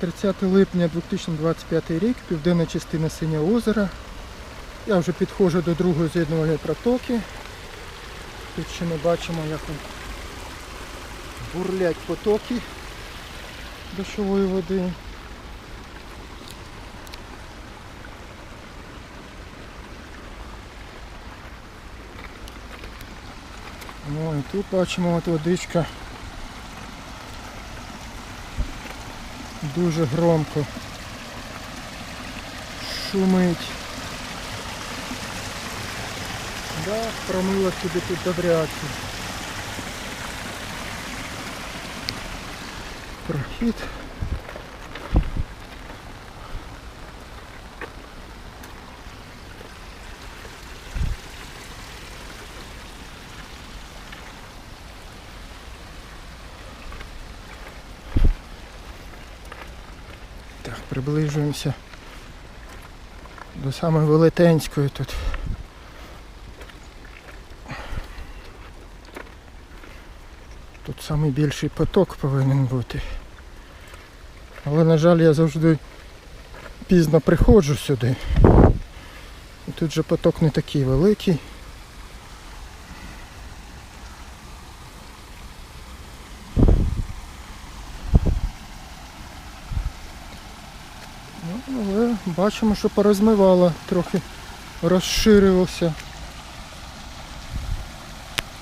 30 липня 2025 рік, південна частина Синього озера. Я вже підходжу до другої з'єднувальної протоки. Тут ще ми бачимо, як бурлять потоки дощової води. Ну і тут бачимо от водичка дуже громко шумить. Да, промила сюди тут добряче. Прохід. Так, приближуємося до самої Велетенської тут. Тут найбільший поток повинен бути. Але, на жаль, я завжди пізно приходжу сюди. І тут же поток не такий великий. Але бачимо, що порозмивало, трохи розширився